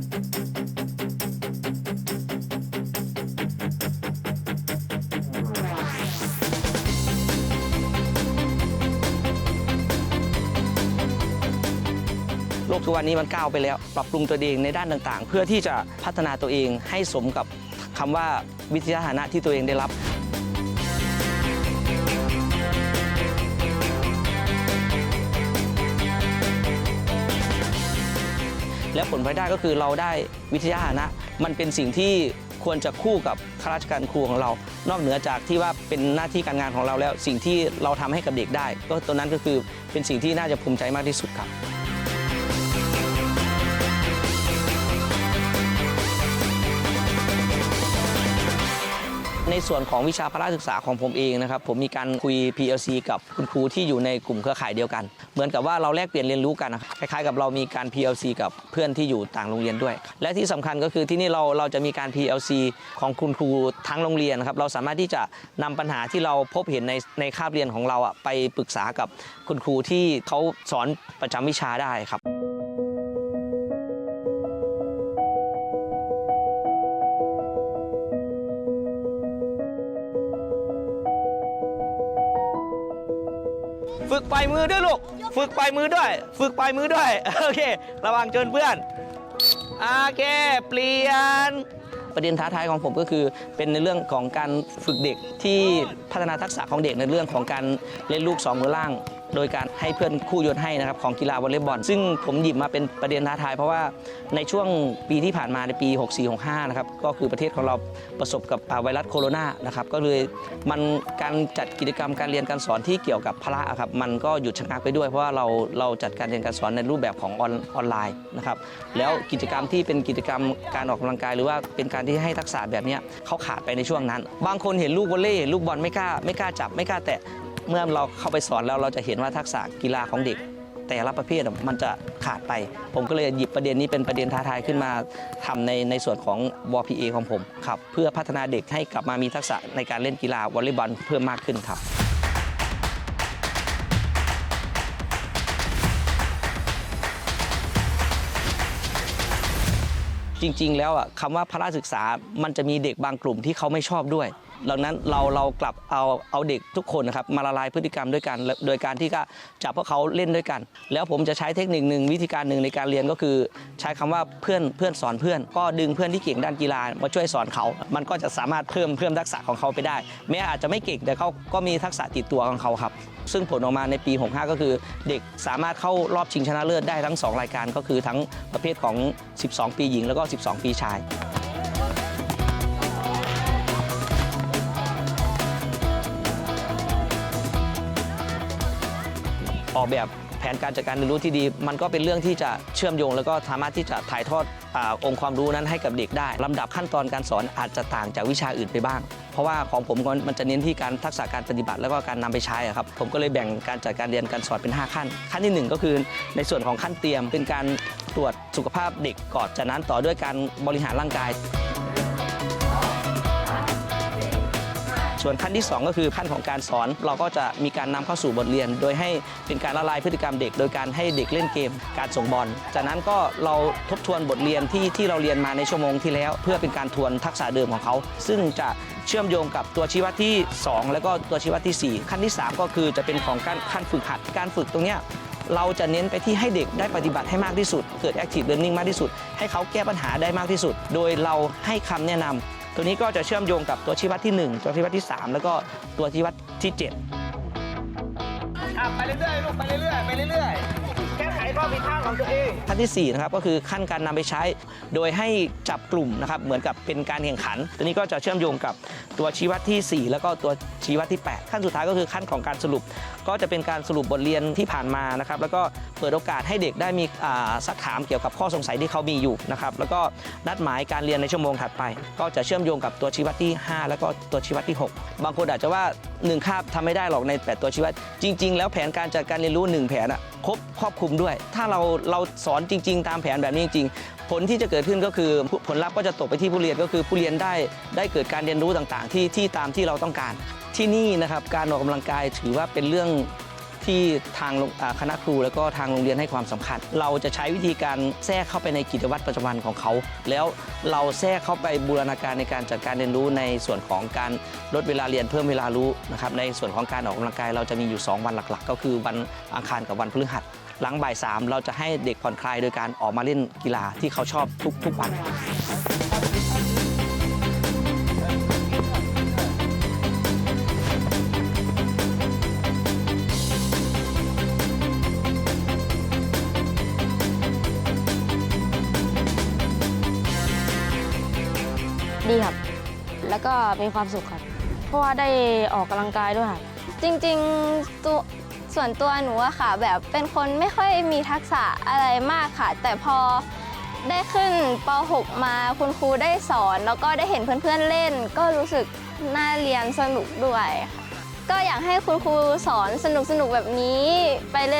โลกทุกวันนี้มันก้าวไปแล้ว ปรับปรุงตัวเองในด้านต่างๆ เพื่อที่จะพัฒนาตัวเองให้สมกับคำว่าวิทยาฐานะที่ตัวเองได้รับ และผลพลอยได้ก็คือเราได้วิทยาฐานะ มันเป็นสิ่งที่ควรจะคู่กับข้าราชการครูของเรา นอกเหนือจากที่ว่าเป็นหน้าที่การงานของเราแล้ว สิ่งที่เราทำให้กับเด็กได้ ก็ตัวนั้นก็คือเป็นสิ่งที่น่าจะภูมิใจมากที่สุดครับ ในส่วนของวิชาพละศึกษาของผมเองนะครับผมมีการคุย PLC กับคุณครูที่อยู่ในกลุ่มเครือข่ายเดียวกัน เหมือนกับว่าเราแลกเปลี่ยนเรียนรู้กันนะคล้ายๆกับเรามีการ PLC กับเพื่อนที่อยู่ต่างโรงเรียนด้วย และที่สำคัญก็คือที่นี่เราเราจะมีการ PLC ของคุณครูทั้งโรงเรียนนะครับเราสามารถที่จะนำปัญหาที่เราพบเห็นในในคาบเรียนของเราอะไปปรึกษากับคุณครูที่เขาสอนประจำวิชาได้ครับ ฝึกปล่อยมือด้วยลูก ฝึกปล่อยมือด้วย ฝึกปล่อยมือด้วย โอเค ระวังจนเพื่อน โอเค เปลี่ยน ประเด็นท้าทายของผมก็คือ เป็นในเรื่องของการฝึกเด็กที่พัฒนาทักษะของเด็กในเรื่องของการเล่นลูกสองมือล่าง โดยการให้เพื่อนคู่โยนให้นะครับของกีฬาวอลเลย์บอล ซึ่งผมหยิบมาเป็นประเด็นท้าทาย เพราะว่าในช่วงปีที่ผ่านมาในปี 64-65 นะครับก็คือประเทศของเราประสบกับอ่าไวรัสโคโรนานะครับก็เลยมันการจัดกิจกรรมการเรียนการสอนที่เกี่ยวกับพละครับมันก็หยุดชะงักไปด้วยเพราะว่าเราเราจัดการเรียนการสอนในรูปแบบของออนออนไลน์นะครับแล้วกิจกรรมที่เป็นกิจกรรมการออกกำลังกาย หรือว่าเป็นการที่ให้ทักษะแบบนี้เขาขาดไปในช่วงนั้น บางคนเห็นลูกวอลเลย์เห็นลูกบอลไม่กล้าไม่กล้าจับไม่กล้าแตะ เมื่อเราเข้าไปสอนแล้วเราจะเห็นว่าทักษะกีฬาของเด็ก แต่ละประเภทมันจะขาดไป ผมก็เลยหยิบประเด็นนี้เป็นประเด็นท้าทายขึ้นมาทำในในส่วนของ WPA ของผมครับเพื่อพัฒนาเด็กให้กลับมามีทักษะในการเล่นกีฬาวอลเลย์บอลเพิ่มมากขึ้นครับจริง ๆ แล้วอะคำว่าพละศึกษามันจะมีเด็กบางกลุ่มที่เขาไม่ชอบด้วย ดังนั้นเราเรากลับเอาเอาเด็กทุกคนนะครับมาละลายพฤติกรรมด้วยกัน โดยการที่ก็จับพวกเขาเล่นด้วยกัน แล้วผมจะใช้เทคนิคหนึ่งวิธีการหนึ่งในการเรียนก็คือ ใช้คำว่าเพื่อนเพื่อนสอนเพื่อน ก็ดึงเพื่อนที่เก่งด้านกีฬามาช่วยสอนเขา มันก็จะสามารถเพิ่มเพิ่มทักษะของเขาไปได้ แม้อาจจะไม่เก่งแต่เขาก็มีทักษะติดตัวของเขาครับซึ่งผลออกมาในปี 65 ก็คือเด็กสามารถเข้ารอบชิงชนะเลิศได้ทั้ง 2 รายการก็คือทั้งประเภทของ 12 ปีหญิงแล้วก็ 12 ปีชาย ออกแบบแผนการจัดการเรียนรู้ที่ดี มันก็เป็นเรื่องที่จะเชื่อมโยง แล้วก็สามารถที่จะถ่ายทอดอองค์ความรู้นั้นให้กับเด็กได้ลำดับขั้นตอนการสอนอาจจะต่างจากวิชาอื่นไปบ้าง เพราะว่าของผมก็มันจะเน้นที่การทักษะการปฏิบัติแล้วก็การนำไปใช้อะครับผมก็เลยแบ่งการจัดการเรียนการสอนเป็น 5 ขั้น ขั้นที่ 1 ก็คือในส่วนของขั้นเตรียมเป็นการตรวจสุขภาพเด็กก่อนจากนั้นต่อด้วยการบริหารร่างกาย ส่วนขั้นที่ 2 ก็คือขั้นของการสอน เราก็จะมีการนำเข้าสู่บทเรียน โดยให้เป็นการละลายพฤติกรรมเด็ก โดยการให้เด็กเล่นเกม การส่งบอล จากนั้นก็เราทบทวนบทเรียนที่ที่เราเรียนมาในชั่วโมงที่แล้ว เพื่อเป็นการทวนทักษะเดิมของเขา ซึ่งจะเชื่อมโยงกับตัวชี้วัดที่ 2 แล้วก็ตัวชี้วัดที่ 4 ขั้นที่ 3 ก็คือจะเป็นของการขั้นฝึกหัดการฝึกตรงเนี้ยเราจะเน้นไปที่ให้เด็กได้ปฏิบัติให้มากที่สุด เกิด active learning มากที่สุด ให้เขาแก้ปัญหาได้มากที่สุด โดยเราให้คำแนะนำ ตัวนี้ก็จะเชื่อมโยงกับตัวชี้วัดที่ 1 ตัวชี้วัดที่ 3 แล้วก็ตัวชี้วัดที่ 7ไปเรื่อยๆลูกไปเรื่อยๆไปเรื่อยๆ ขข้อผิดพลาดของตัวเอง ขั้นที่4นะครับก็คือขั้นการนำไปใช้ โดยให้จับกลุ่มนะครับเหมือนกับเป็นการแข่งขัน ตัวนี้ก็จะเชื่อมโยงกับตัวชี้วัดที่ 4 แล้วก็ตัวชี้วัดที่ 8 ขั้นสุดท้ายก็คือขั้นของการสรุป ก็จะเป็นการสรุปบทเรียนที่ผ่านมานะครับแล้วก็เปิดโอกาสให้เด็กได้มีสักถามเกี่ยวกับข้อสงสัยที่เขามีอยู่นะครับแล้วก็นัดหมายการเรียนในชั่วโมงถัดไป ก็จะเชื่อมโยงกับตัวชี้วัดที่ 5 แล้วก็ตัวชี้วัดที่ 6 บางคนอาจจะว่า1คาบทำไม่ได้หรอกใน 8 ตัวชี้วัดจริง ๆ แล้วแผนการจัดการเรียนรู้ 1 แผนอะ ครบครอบคลุมด้วย ถ้าเราเราสอนจริง ๆ ตามแผนแบบนี้จริงๆผลที่จะเกิดขึ้นก็คือผลลัพธ์ก็จะตกไปที่ผู้เรียนก็คือผู้เรียนได้ได้เกิดการเรียนรู้ต่างๆ ที่ที่ตามที่เราต้องการ ที่นี่นะครับการออกกำลังกายถือว่าเป็นเรื่อง ที่ทางคณะครูแล้วก็ทางโรงเรียนให้ความสำคัญ เราจะใช้วิธีการแทรกเข้าไปในกิจวัตรประจำวันของเขา แล้วเราแทรกเข้าไปบูรณาการในการจัดการเรียนรู้ในส่วนของการลดเวลาเรียนเพิ่มเวลารู้นะครับในส่วนของการออกกำลังกาย เราจะมีอยู่ 2 วันหลักๆ ก็คือวันอังคารกับวันพฤหัสหลังบ่ายสามเราจะให้เด็กผ่อนคลายโดยการออกมาเล่นกีฬาที่เขาชอบทุกทุกวัน ดีครับ แล้วก็มีความสุขครับ เพราะว่าได้ออกกำลังกายด้วยครับ จริงๆตัวส่วนตัวหนูอะค่ะ แบบเป็นคนไม่ค่อยมีทักษะอะไรมากค่ะ แต่พอได้ขึ้นป .6 มาคุณครูได้สอน แล้วก็ได้เห็นเพื่อนๆเล่น ก็รู้สึกน่าเรียนสนุกด้วยค่ะก็อยากให้คุณครูสอนสนุกๆแบบนี้ไปเรื่อย